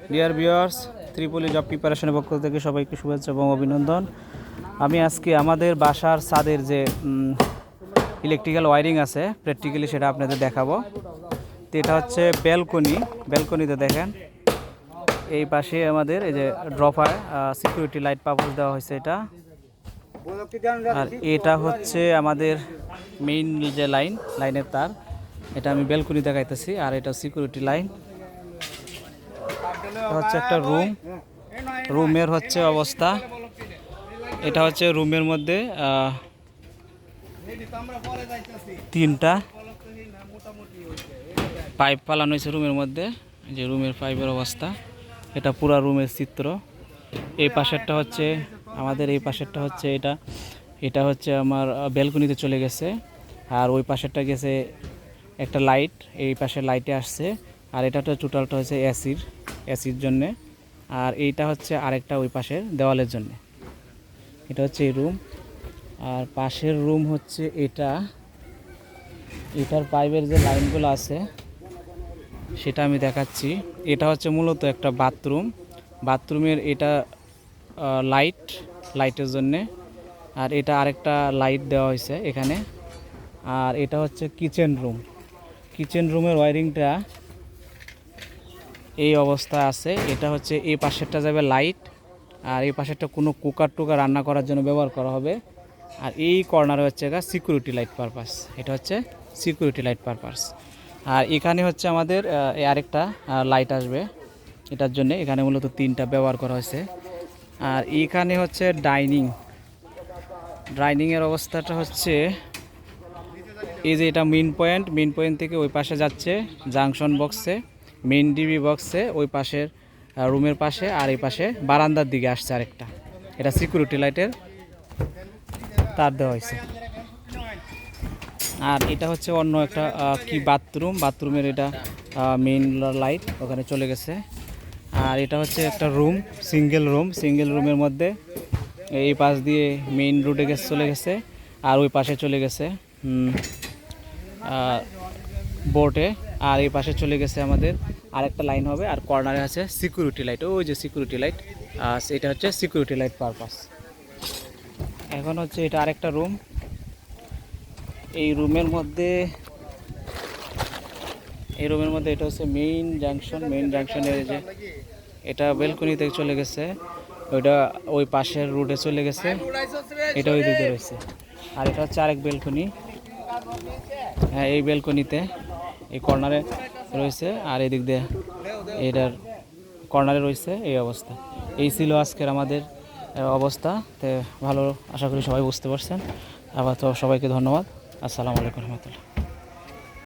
Dear viewers ত্রিপলি job প্রিপারেশনের পক্ষ থেকে সবাইকে শুভেচ্ছা এবং অভিনন্দন। আমি আজকে আমাদের বাসার ছাদের যে ইলেকট্রিক্যাল ওয়ারিং আছে প্র্যাকটিক্যালি সেটা আপনাদের দেখাবো। তো এটা হচ্ছে ব্যালকনি ব্যালকনিতে দেখেন। এই পাশে আমাদের এই যে ড্রপার সিকিউরিটি লাইট পাবল দেওয়া হয়েছে এটা। আর এটা হচ্ছে আমাদের মেইন যে লাইন লাইনের তার, এটা আমি ব্যালকনি দেখাইতেছি। আর এটা সিকিউরিটি লাইন হচ্ছে একটা রুম রুমের হচ্ছে অবস্থা। এটা হচ্ছে রুমের মধ্যে তিনটা। পাইপ পালানো হয়েছে রুমের মধ্যে। যে রুমের পাইপের অবস্থা। এটা পুরা রুমের চিত্র। এই পাশেরটা হচ্ছে, আমাদের এই পাশেরটা হচ্ছে এটা। এটা হচ্ছে আমার ব্যালকনিতে চলে গেছে। আর ওই পাশেরটা গেছে একটা লাইট এই পাশে লাইটে আসছে। আর এটা তো টোটালটা হচ্ছে এসির এসির জন্যে। আর এইটা হচ্ছে আরেকটা ওই পাশের দেওয়ালের জন্যে। এটা হচ্ছে এই রুম আর পাশের রুম হচ্ছে এটা। এটার পাইপের যে লাইনগুলো আছে, সেটা আমি দেখাচ্ছি। এটা হচ্ছে মূলত একটা বাথরুম বাথরুমের এটা লাইট লাইটের জন্যে। আর এটা আরেকটা লাইট দেওয়া হয়েছে এখানে। আর এটা হচ্ছে কিচেন রুম কিচেন রুমের ওয়ারিংটা এই অবস্থা আছে। এটা হচ্ছে এই পাশেরটা যাবে লাইট আর এই পাশেরটা কোনো কুকার টুকার রান্না করার জন্য ব্যবহার করা হবে। আর এই কর্নারে হচ্ছে গা সিকিউরিটি লাইট পারপাস এটা হচ্ছে সিকিউরিটি লাইট পারপাস আর এখানে হচ্ছে আমাদের আরেকটা লাইট আসবে। এটার জন্য এখানে মূলত তিনটা ব্যবহার করা হয়েছে। আর এখানে হচ্ছে ডাইনিং ডাইনিংয়ের অবস্থাটা হচ্ছে, এই যে এটা মেন পয়েন্ট মেন পয়েন্ট থেকে ওই পাশে যাচ্ছে জাংশন বক্সে মেন ডিবি বক্সে ওই পাশের রুমের পাশে আর এই পাশে বারান্দার দিকে আসছে আরেকটা। এটা সিকিউরিটি লাইটের তার দেওয়া হয়েছে। আর এটা হচ্ছে অন্য একটা কি বাথরুম বাথরুমের এটা মেইন লাইট ওখানে চলে গেছে। আর এটা হচ্ছে একটা রুম সিঙ্গেল রুম সিঙ্গেল রুমের মধ্যে এই পাশ দিয়ে মেইন রোডে গেছে, চলে গেছে। আর ওই পাশে চলে গেছে বোর্ডে আর এই পাশে চলে গেছে আমাদের আরেকটা লাইন হবে, আর কর্নারে আছে সিকিউরিটি লাইট ওই যে সিকিউরিটি লাইট আর এটা হচ্ছে সিকিউরিটি লাইট পারপাস এখন হচ্ছে এটা আরেকটা রুম এই রুমের মধ্যে, এই রুমের মধ্যে এটা হচ্ছে মেইন জাংশন মেইন জাংশনের যে এটা বেলকনি থেকে চলে গেছে। ওইটা ওই পাশের রোডে চলে গেছে। এটা ওই দিকে রয়েছে। আর এটা হচ্ছে আরেক বেলকনি হ্যাঁ এই বেলকনিতে এই কর্নারে রয়েছে আর এদিক দিয়ে এটার কর্নারে রয়েছে এই অবস্থা। এই ছিল আজকের আমাদের অবস্থা। তো ভালো, আশা করি সবাই বুঝতে পারছেন। আবার তো সবাইকে ধন্যবাদ। আসসালামু আলাইকুম রহমতুল্লাহ।